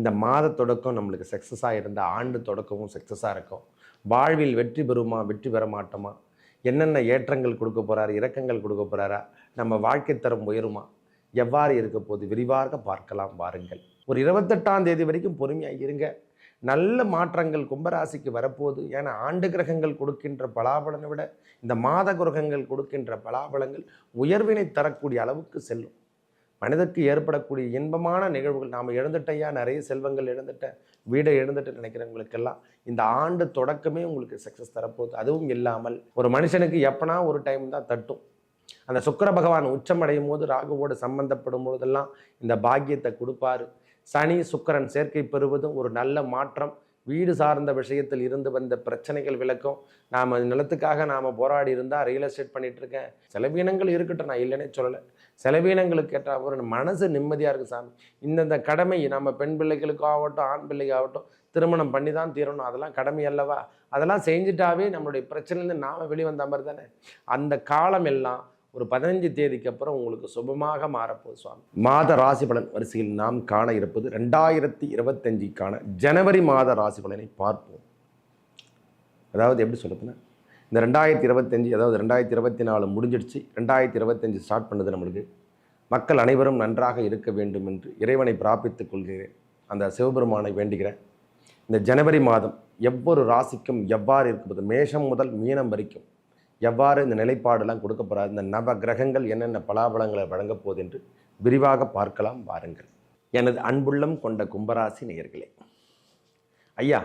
இந்த மாத தொடக்கம் நம்மளுக்கு சக்ஸஸாக இருந்தால் ஆண்டு தொடக்கமும் சக்ஸஸாக இருக்கும். வாழ்வில் வெற்றி பெறுமா வெற்றி பெற மாட்டோமா? என்னென்ன ஏற்றங்கள் கொடுக்க போகிறாரு இறக்கங்கள் கொடுக்க போகிறாரா நம்ம வாழ்க்கை தரம் உயருமா? எவ்வாறு இருக்க போது விரிவாக பார்க்கலாம் வாருங்கள். ஒரு இருபத்தெட்டாம் தேதி வரைக்கும் பொறுமையாக இருங்க. நல்ல மாற்றங்கள் கும்பராசிக்கு வரப்போகுது. ஏன்னா ஆண்டு கிரகங்கள் கொடுக்கின்ற பலாபலனை விட இந்த மாத கிரகங்கள் கொடுக்கின்ற பலாபலங்கள் உயர்வினை தரக்கூடிய அளவுக்கு செல்லும். மனிதருக்கு ஏற்படக்கூடிய இன்பமான நிகழ்வுகள். நாம் இழந்துட்டையா நிறைய செல்வங்கள் இழந்துட்டேன் வீடை இழந்துட்டு நினைக்கிறவங்களுக்கெல்லாம் இந்த ஆண்டு தொடக்கமே உங்களுக்கு சக்ஸஸ் தரப்போகுது. அதுவும் இல்லாமல் ஒரு மனுஷனுக்கு எப்பனா ஒரு டைம் தான் தட்டும். அந்த சுக்கிர பகவான் உச்சமடையும் போது ராகுவோடு சம்பந்தப்படும் போதெல்லாம் இந்த பாக்கியத்தை கொடுப்பாரு. சனி சுக்கரன் சேர்க்கை பெறுவதும் ஒரு நல்ல மாற்றம். வீடு சார்ந்த விஷயத்தில் இருந்து வந்த பிரச்சனைகள் விளக்கும். நாம் நிலத்துக்காக நாம் போராடி இருந்தால் ரியல் எஸ்டேட் பண்ணிகிட்ருக்கேன் இருக்கேன். செலவீனங்கள் இருக்கட்டும் நான் இல்லைன்னே சொல்லலை. செலவீனங்களுக்கு ஏற்ற ஒரு மனசு நிம்மதியாக இருக்குது சாமி. இந்தந்த கடமை நம்ம பெண் பிள்ளைகளுக்கு ஆகட்டும் ஆண் பிள்ளைக்கு ஆகட்டும் திருமணம் பண்ணி தான் தீரணும். அதெல்லாம் கடமை அல்லவா? அதெல்லாம் செஞ்சுட்டாவே நம்மளுடைய பிரச்சனையிலேருந்து நாம் வெளிவந்த மாதிரி தானே? அந்த காலம் எல்லாம் ஒரு பதினஞ்சு தேதிக்கு அப்புறம் உங்களுக்கு சுபமாக மாறப்போகுது சுவாமி. மாத ராசி பலன் வரிசையில் நாம் காண இருப்பது ரெண்டாயிரத்தி இருபத்தஞ்சுக்கான ஜனவரி மாத ராசி பலனை பார்ப்போம். அதாவது எப்படி சொல்லுதுன்னா இந்த ரெண்டாயிரத்தி இருபத்தஞ்சி அதாவது ரெண்டாயிரத்தி இருபத்தி நாலு முடிஞ்சிடுச்சு. ரெண்டாயிரத்தி இருபத்தஞ்சி ஸ்டார்ட் பண்ணது நம்மளுக்கு. மக்கள் அனைவரும் நன்றாக இருக்க வேண்டும் என்று இறைவனை பிரார்த்தித்துக் கொள்கிறேன். அந்த சிவபெருமானை வேண்டுகிறேன். இந்த ஜனவரி மாதம் எவ்வொரு ராசிக்கும் எவ்வாறு இருக்கும்போது மேஷம் முதல் மீனம் வரைக்கும் எவ்வாறு இந்த நிலைப்பாடெல்லாம் கொடுக்கப்படாது இந்த நவ கிரகங்கள் என்னென்ன பலாபலங்களை வழங்கப் போகுது என்று விரிவாக பார்க்கலாம் வாருங்கள். எனது அன்புள்ளம் கொண்ட கும்பராசி நேயர்களே ஐயா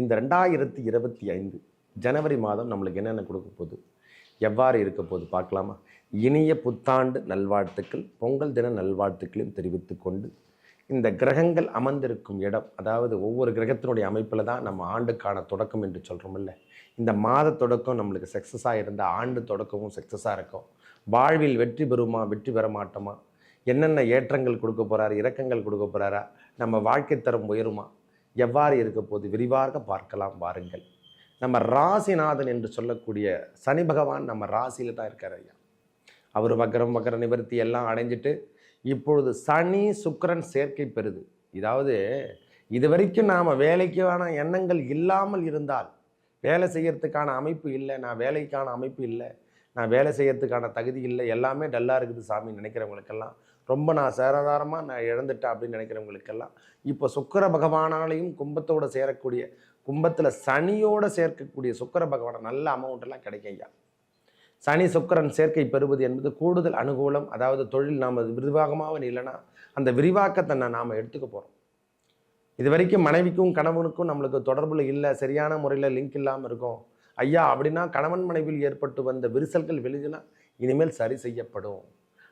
இந்த ரெண்டாயிரத்தி இருபத்தி ஐந்து ஜனவரி மாதம் நம்மளுக்கு என்னென்ன கொடுக்க போகுது? எவ்வாறு இருக்க போகுது பார்க்கலாமா? இனிய புத்தாண்டு நல்வாழ்த்துக்கள். பொங்கல் தின நல்வாழ்த்துக்களையும் தெரிவித்து கொண்டு இந்த கிரகங்கள் அமர்ந்திருக்கும் இடம் அதாவது ஒவ்வொரு கிரகத்தினுடைய அமைப்பில் தான் நம்ம ஆண்டுக்கான தொடக்கம் என்று சொல்கிறோமில்ல இந்த மாத தொடக்கம் நம்மளுக்கு சக்ஸஸாக இருந்தால் ஆண்டு தொடக்கமும் சக்ஸஸாக இருக்கும். வாழ்வில் வெற்றி பெறுமா வெற்றி பெற மாட்டோமா என்னென்ன ஏற்றங்கள் கொடுக்க போகிறாரு இறக்கங்கள் கொடுக்க போகிறாரா நம்ம வாழ்க்கை தரம் உயருமா? எவ்வாறு இருக்க போது விரிவாக பார்க்கலாம் வாருங்கள். நம்ம ராசிநாதன் என்று சொல்லக்கூடிய சனி பகவான் நம்ம ராசியில் தான் இருக்கார் ஐயா. அவர் வக்கரம் வக்கர நிவர்த்தி எல்லாம் அடைஞ்சிட்டு இப்பொழுது சனி சுக்கரன் சேர்க்கை பெறுது. இதாவது இது வரைக்கும் நாம் வேலைக்கான எண்ணங்கள் இல்லாமல் இருந்தால் வேலை செய்யறதுக்கான அமைப்பு இல்லை நான் வேலைக்கான அமைப்பு இல்லை நான் வேலை செய்யறதுக்கான தகுதி இல்லை எல்லாமே டல்லாக இருக்குது சாமி நினைக்கிறவங்களுக்கெல்லாம் ரொம்ப நான் சேரதாரமாக நான் இழந்துட்டேன் அப்படின்னு நினைக்கிறவங்களுக்கெல்லாம் இப்போ சுக்கர பகவானாலையும் கும்பத்தோடு சேரக்கூடிய கும்பத்தில் சனியோடு சேர்க்கக்கூடிய சுக்கர பகவான நல்ல அமௌண்ட்டெல்லாம் கிடைக்கும் ஐயா. சனி சுக்கரன் சேர்க்கை பெறுவது என்பது கூடுதல் அனுகூலம் அதாவது தொழில் நாம் விரிவாகமாக இல்லைன்னா அந்த விரிவாக்கத்தை நாம் எடுத்துக்க போகிறோம் இது வரைக்கும் மனைவிக்கும் கணவனுக்கும் நம்மளுக்கு தொடர்பில் இல்லை சரியான முறையில் லிங்க் இல்லாமல் இருக்கும். ஐயா அப்படின்னா கணவன் மனைவியில் ஏற்பட்டு வந்த விரிசல்கள் வெளியினா இனிமேல் சரி செய்யப்படும்.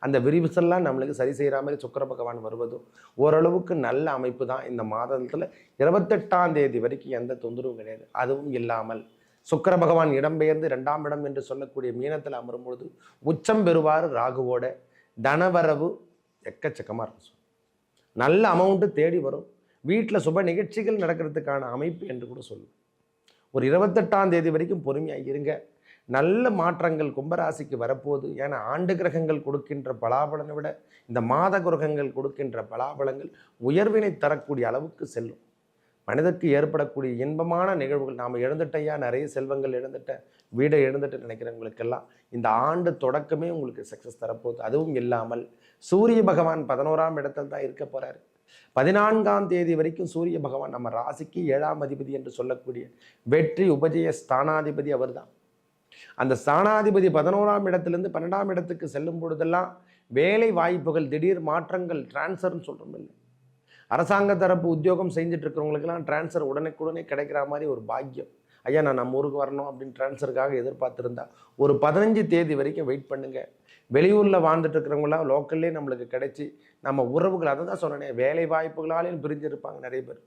அந்த விரிவிசல்லாம் நம்மளுக்கு சரி செய்கிற மாதிரி சுக்கிர பகவான் வருவதும் ஓரளவுக்கு நல்ல அமைப்பு தான் இந்த மாதத்தில். இருபத்தெட்டாம் தேதி வரைக்கும் எந்த தொந்தரவும் கிடையாது. அதுவும் இல்லாமல் சுக்கிர பகவான் இடம்பெயர்ந்து ரெண்டாம் இடம் என்று சொல்லக்கூடிய மீனத்தில் அமரும்பொழுது உச்சம் பெறுவார் ராகுவோட. தனவரவு எக்கச்சக்கமாக இருக்கும் நல்ல அமௌண்ட்டு தேடி வரும். வீட்டில் சுப நிகழ்ச்சிகள் நடக்கிறதுக்கான அமைப்பு என்று கூட சொல்லுவேன் ஒரு இருபத்தெட்டாம் தேதி வரைக்கும் பொறுமையாக இருங்க. நல்ல மாற்றங்கள் கும்பராசிக்கு வரப்போகுது. ஏன்னா ஆண்டு கிரகங்கள் கொடுக்கின்ற பலாபலனை விட இந்த மாத கிரகங்கள் கொடுக்கின்ற பலாபலங்கள் உயர்வினை தரக்கூடிய அளவுக்கு செல்லும். மனிதருக்கு ஏற்படக்கூடிய இன்பமான நிகழ்வுகள் நாம் எழுந்துட்டையா நிறைய செல்வங்கள் இழந்துட்டேன் வீடை இழந்துட்டு நினைக்கிறவங்களுக்கெல்லாம் இந்த ஆண்டு தொடக்கமே உங்களுக்கு சக்ஸஸ் தரப்போகுது. அதுவும் இல்லாமல் சூரிய பகவான் பதினோராம் இடத்துல தான் இருக்க போகிறாரு பதினான்காம் தேதி வரைக்கும் சூரிய பகவான் நம்ம ராசிக்கு ஏழாம் அதிபதி என்று சொல்லக்கூடிய வெற்றி உபஜய ஸ்தானாதிபதி அவர்தான். அந்த ஸ்தானாதிபதி பதினோராம் இடத்துலேருந்து பன்னெண்டாம் இடத்துக்கு செல்லும் பொழுதெல்லாம் வேலை வாய்ப்புகள் திடீர் மாற்றங்கள் டிரான்ஸ்ஃபர்னு சொல்கிறோம் இல்லை அரசாங்க தரப்பு உத்தியோகம் செஞ்சுட்டு இருக்கிறவங்களுக்கெல்லாம் டிரான்ஸ்ஃபர் உடனுக்குடனே கிடைக்கிற மாதிரி ஒரு பாக்கியம். ஐயா நான் நம்ம ஊருக்கு வரணும் அப்படின்னு டிரான்ஸ்ஃபருக்காக எதிர்பார்த்துருந்தா ஒரு பதினஞ்சு தேதி வரைக்கும் வெயிட் பண்ணுங்கள் வெளியூரில் வாழ்ந்துட்டு இருக்கிறவங்களாம் லோக்கல்லே நம்மளுக்கு கிடைச்சி நம்ம உறவுகள் அதை தான் சொன்னேன் வேலை வாய்ப்புகளாலேயும் பிரிஞ்சிருப்பாங்க நிறைய பேர்.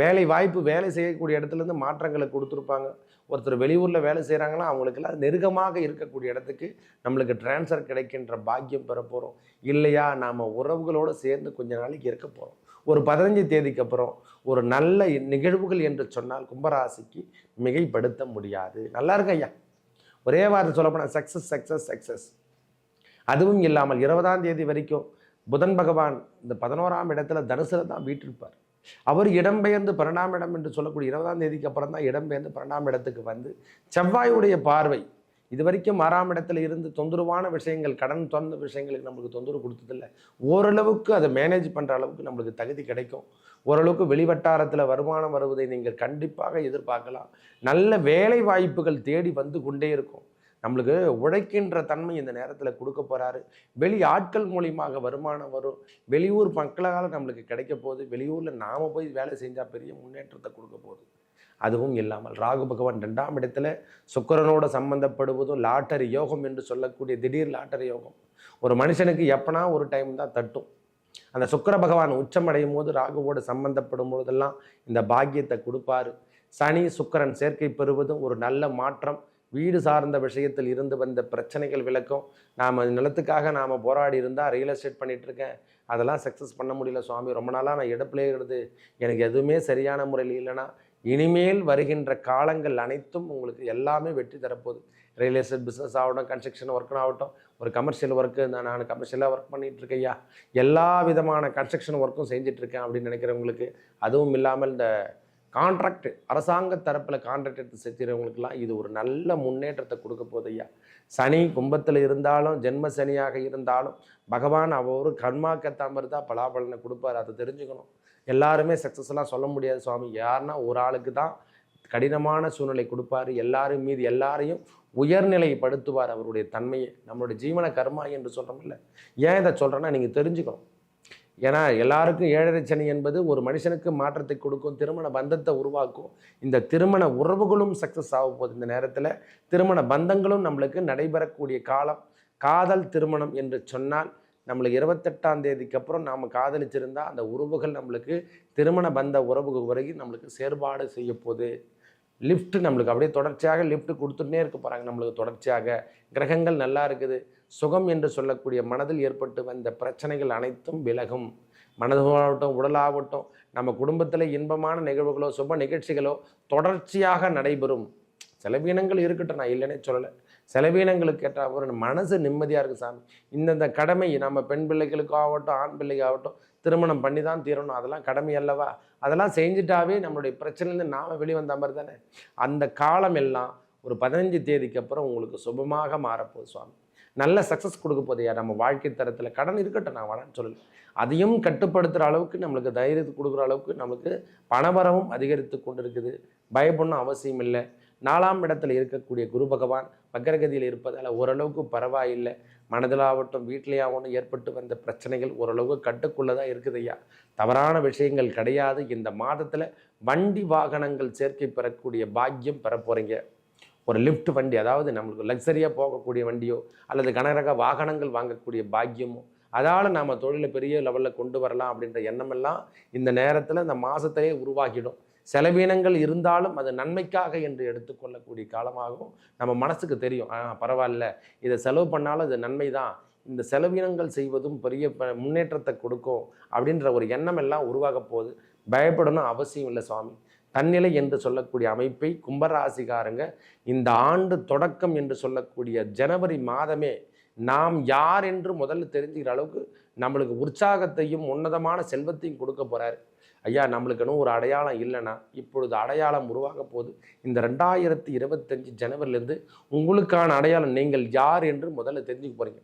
வேலை வாய்ப்பு வேலை செய்யக்கூடிய இடத்துலேருந்து மாற்றங்களை கொடுத்துருப்பாங்க. ஒருத்தர் வெளியூரில் வேலை செய்கிறாங்கன்னா அவங்களுக்கெல்லாம் நெருக்கமாக இருக்கக்கூடிய இடத்துக்கு நம்மளுக்கு டிரான்ஸ்ஃபர் கிடைக்கின்ற பாக்கியம் பெற போகிறோம் இல்லையா? நாம் உறவுகளோடு சேர்ந்து கொஞ்ச நாளைக்கு இருக்க போகிறோம் ஒரு பதினஞ்சு தேதிக்கு அப்புறம் ஒரு நல்ல நிகழ்வுகள் என்று சொன்னால் கும்பராசிக்கு மிகைப்படுத்த முடியாது. நல்லா இருக்கு ஐயா. ஒரே வார்த்தை சொல்லப்போனால் சக்ஸஸ் சக்ஸஸ் சக்ஸஸ் அதுவும் இல்லாமல் இருபதாம் தேதி வரைக்கும் புதன் பகவான் இந்த பதினோராம் இடத்துல தனுசுல தான் வீட்டிருப்பார் அவர் இடம்பெயர்ந்து பரணாம இடம் என்று சொல்லக்கூடிய இருபதாம் தேதிக்கு அப்புறம் தான் இடம்பெயர்ந்து பரணாம இடத்துக்கு வந்து செவ்வாயுடைய பார்வை இது வரைக்கும் ஆறாம் இடத்துல இருந்து தொந்தரவான விஷயங்கள் கடன் தொந்த விஷயங்களுக்கு நம்மளுக்கு தொந்தரவு கொடுத்ததில்ல. ஓரளவுக்கு அதை மேனேஜ் பண்ணுற அளவுக்கு நம்மளுக்கு தகுதி கிடைக்கும். ஓரளவுக்கு வெளிவட்டாரத்தில் வருமானம் வருவதை நீங்கள் கண்டிப்பாக எதிர்பார்க்கலாம். நல்ல வேலை வாய்ப்புகள் தேடி வந்து கொண்டே இருக்கும். நம்மளுக்கு உழைக்கின்ற தன்மை இந்த நேரத்தில் கொடுக்க போகிறாரு வெளி ஆட்கள் மூலியமாக வருமானம் வரும். வெளியூர் மக்களால் நம்மளுக்கு கிடைக்க போகுது. வெளியூரில் நாம் போய் வேலை செஞ்சால் பெரிய முன்னேற்றத்தை கொடுக்க போகுது. அதுவும் இல்லாமல் ராகு பகவான் ரெண்டாம் இடத்துல சுக்கரனோட சம்பந்தப்படுவதும் லாட்டரி யோகம் என்று சொல்லக்கூடிய திடீர் லாட்டரி யோகம். ஒரு மனுஷனுக்கு எப்பனா ஒரு டைம் தான் தட்டும். அந்த சுக்கர பகவான் உச்சமடையும் போது ராகுவோடு சம்பந்தப்படும் போதெல்லாம் இந்த பாக்கியத்தை கொடுப்பாரு. சனி சுக்கரன் சேர்க்கை பெறுவதும் ஒரு நல்ல மாற்றம். வீடு சார்ந்த விஷயத்தில் இருந்து வந்த பிரச்சனைகள் விளக்கும். நாம் நிலத்துக்காக நாம் போராடி இருந்தால் ரியல் எஸ்டேட் பண்ணிகிட்டு இருக்கேன். அதெல்லாம் சக்ஸஸ் பண்ண முடியல சுவாமி. ரொம்ப நாளாக நான் எடுப்பிலே இருக்கிறது எனக்கு எதுவுமே சரியான முறையில் இல்லைன்னா இனிமேல் வருகின்ற காலங்கள் அனைத்தும் உங்களுக்கு எல்லாமே வெற்றி தரப்போகுது. ரியல் எஸ்டேட் பிஸ்னஸ் ஆகட்டும் கன்ஸ்ட்ரக்ஷன் ஒர்க் ஆகட்டும் ஒரு கமர்ஷியல் ஒர்க்கு நான் கமர்ஷியலாக ஒர்க் பண்ணிகிட்டு இருக்கையா எல்லா விதமான கன்ஸ்ட்ரக்ஷன் ஒர்க்கும் செஞ்சிட்ருக்கேன் அப்படின்னு நினைக்கிறவங்களுக்கு அதுவும் இல்லாமல் இந்த கான்ட்ராக்ட் அரசாங்க தரப்பில் கான்ட்ராக்ட் எடுத்து செஞ்சுறவங்களுக்குலாம் இது ஒரு நல்ல முன்னேற்றத்தை கொடுக்க போதையா சனி கும்பத்தில் இருந்தாலும் ஜென்ம சனியாக இருந்தாலும் பகவான் அவர் கர்மாக்கத்த மாதிரி பலாபலனை கொடுப்பார் அதை தெரிஞ்சுக்கணும். எல்லாருமே சக்ஸஸ்லாம் சொல்ல முடியாது சுவாமி. யாருன்னா ஒரு ஆளுக்கு தான் கடினமான சூழ்நிலை கொடுப்பார். எல்லாரும் மீது எல்லாரையும் உயர்நிலைப்படுத்துவார் அவருடைய தன்மையை. நம்மளுடைய ஜீவன கர்மா என்று சொல்கிறோம்ல ஏன் இதை சொல்கிறேன்னா நீங்கள் தெரிஞ்சுக்கணும். ஏன்னா எல்லாருக்கும் ஏழரை சனி என்பது ஒரு மனுஷனுக்கு மாற்றத்தை கொடுக்கும் திருமண பந்தத்தை உருவாக்கும். இந்த திருமண உறவுகளும் சக்ஸஸ் ஆக போகுது இந்த நேரத்தில். திருமண பந்தங்களும் நம்மளுக்கு நடைபெறக்கூடிய காலம். காதல் திருமணம் என்று சொன்னால் நம்மளுக்கு இருபத்தெட்டாம் தேதிக்கு அப்புறம் நாம் காதலிச்சிருந்தால் அந்த உறவுகள் நம்மளுக்கு திருமண பந்த உறவுகள் வரைக்கும் நம்மளுக்கு செயற்பாடு செய்ய போகுது. லிஃப்ட் நம்மளுக்கு அப்படியே தொடர்ச்சியாக லிஃப்ட் கொடுத்துட்டே இருக்க போகிறாங்க நம்மளுக்கு தொடர்ச்சியாக கிரகங்கள் நல்லா இருக்குது. சுகம் என்று சொல்லக்கூடிய மனதில் ஏற்பட்டு வந்த பிரச்சனைகள் அனைத்தும் விலகும். மனதாகட்டும் உடலாகட்டும் நம்ம குடும்பத்தில் இன்பமான நிகழ்வுகளோ சுப நிகழ்ச்சிகளோ தொடர்ச்சியாக நடைபெறும். செலவீனங்கள் இருக்கட்டும் நான் இல்லைன்னே சொல்லலை. செலவீனங்களுக்கு ஏற்ற ஒரு மனசு நிம்மதியாக இருக்குது சாமி. இந்தந்த கடமை நம்ம பெண் பிள்ளைகளுக்கு ஆகட்டும் ஆண் பிள்ளைக்கு ஆகட்டும் திருமணம் பண்ணி தான் தீரணும். அதெல்லாம் கடமை அல்லவா? அதெல்லாம் செஞ்சுட்டாவே நம்மளுடைய பிரச்சனைலேருந்து நாம் வெளிவந்த மாதிரி தானே? அந்த காலம் எல்லாம் ஒரு பதினஞ்சு தேதிக்கு அப்புறம் உங்களுக்கு சுபமாக மாறப்போகுது சுவாமி. நல்ல சக்ஸஸ் கொடுக்க போதையா நம்ம வாழ்க்கை தரத்தில் கடன் இருக்கட்டும் நான் வேணான்னு சொல்லலை. அதையும் கட்டுப்படுத்துகிற அளவுக்கு நம்மளுக்கு தைரியத்தை கொடுக்குற அளவுக்கு நம்மளுக்கு பணவரவும் அதிகரித்து கொண்டு இருக்குது பயப்படணும் அவசியம் இல்லை. நாலாம் இடத்துல இருக்கக்கூடிய குரு பகவான் வக்கரகதியில் இருப்பதால் ஓரளவுக்கு பரவாயில்லை. மனதிலாகட்டும் வீட்டிலேயாகட்டும் ஏற்பட்டு வந்த பிரச்சனைகள் ஓரளவுக்கு கட்டுக்குள்ளே தான் இருக்குது ஐயா தவறான விஷயங்கள் கிடையாது. இந்த மாதத்தில் வண்டி வாகனங்கள் சேர்க்கை பெறக்கூடிய பாக்கியம் பெற போகிறீங்க ஒரு லிஃப்ட் வண்டி அதாவது நம்மளுக்கு லக்ஸரியாக போகக்கூடிய வண்டியோ அல்லது கனரக வாகனங்கள் வாங்கக்கூடிய பாக்கியமோ அதால் நாம் தொழிலை பெரிய லெவலில் கொண்டு வரலாம் அப்படின்ற எண்ணமெல்லாம் இந்த நேரத்தில் இந்த மாதத்திலே உருவாகிடும். செலவீனங்கள் இருந்தாலும் அது நன்மைக்காக என்று எடுத்துக்கொள்ளக்கூடிய காலமாகவும் நம்ம மனசுக்கு தெரியும். ஆ பரவாயில்ல. இதை செலவு பண்ணாலும் அது நன்மை தான் இந்த செலவினங்கள் செய்வதும் பெரிய முன்னேற்றத்தை கொடுக்கும் அப்படின்ற ஒரு எண்ணம் எல்லாம் உருவாக போகுது. பயப்படணும் அவசியம் இல்லை சுவாமி. தன்னிலை என்று சொல்லக்கூடிய அமைப்பை கும்பராசிகாரங்க இந்த ஆண்டு தொடக்கம் என்று சொல்லக்கூடிய ஜனவரி மாதமே நாம் யார் என்று முதல்ல தெரிஞ்சுக்கிற அளவுக்கு நம்மளுக்கு உற்சாகத்தையும் உன்னதமான செல்வத்தையும் கொடுக்க போகிறாரு ஐயா நம்மளுக்குன்னு ஒரு அடையாளம் இல்லைன்னா இப்பொழுது அடையாளம் உருவாக போகுது. இந்த ரெண்டாயிரத்தி இருபத்தஞ்சி ஜனவரிலேருந்து உங்களுக்கான அடையாளம் நீங்கள் யார் என்று முதல்ல தெரிஞ்சுக்க போகிறீங்க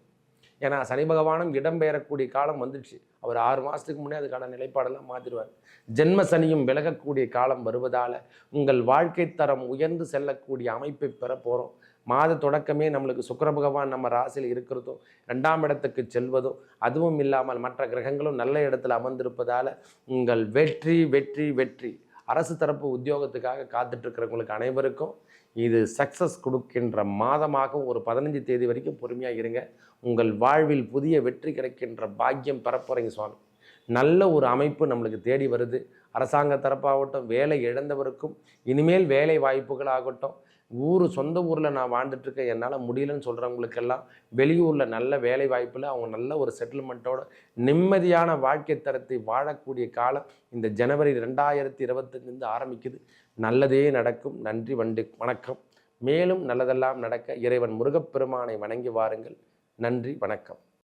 ஏன்னா சனி பகவானும் இடம்பெயரக்கூடிய காலம் வந்துடுச்சு. அவர் ஆறு மாதத்துக்கு முன்னே அதுக்கான நிலைப்பாடெல்லாம் மாற்றிடுவார் ஜென்ம சனியும் விலகக்கூடிய காலம் வருவதால் உங்கள் வாழ்க்கை தரம் உயர்ந்து செல்லக்கூடிய அமைப்பை பெற போகிறோம் மாத தொடக்கமே நம்மளுக்கு சுக்கர பகவான் நம்ம ராசியில் இருக்கிறதும் ரெண்டாம் இடத்துக்கு செல்வதும் அதுவும் இல்லாமல் மற்ற கிரகங்களும் நல்ல இடத்துல அமர்ந்திருப்பதால் உங்கள் வெற்றி வெற்றி வெற்றி. அரசு தரப்பு உத்தியோகத்துக்காக காத்துட்ருக்கிறவங்களுக்கு அனைவருக்கும் இது சக்ஸஸ் கொடுக்கின்ற மாதமாகவும் ஒரு பதினஞ்சு தேதி வரைக்கும் பொறுமையாக இருங்க. உங்கள் வாழ்வில் புதிய வெற்றி கிடைக்கின்ற பாக்கியம் பெறப்போகிறீங்க சுவாமி. நல்ல ஒரு அமைப்பு நம்மளுக்கு தேடி வருது. அரசாங்க தரப்பாகட்டும் வேலை இழந்தவருக்கும் இனிமேல் வேலை வாய்ப்புகள் ஆகட்டும். ஊர் சொந்த ஊரில் நான் வாழ்ந்துட்டுருக்கேன் என்னால் முடியலன்னு சொல்கிறவங்களுக்கெல்லாம் வெளியூரில் நல்ல வேலை வாய்ப்பில் அவங்க நல்ல ஒரு செட்டில்மெண்ட்டோட நிம்மதியான வாழ்க்கை தரத்தை வாழக்கூடிய காலம் இந்த ஜனவரி ரெண்டாயிரத்தி இருபத்தஞ்சிலேருந்து ஆரம்பிக்குது. நல்லதே நடக்கும். நன்றி வண்டி வணக்கம். மேலும் நல்லதெல்லாம் நடக்க இறைவன் முருகப்பெருமானை வணங்கி வாருங்கள். நன்றி வணக்கம்.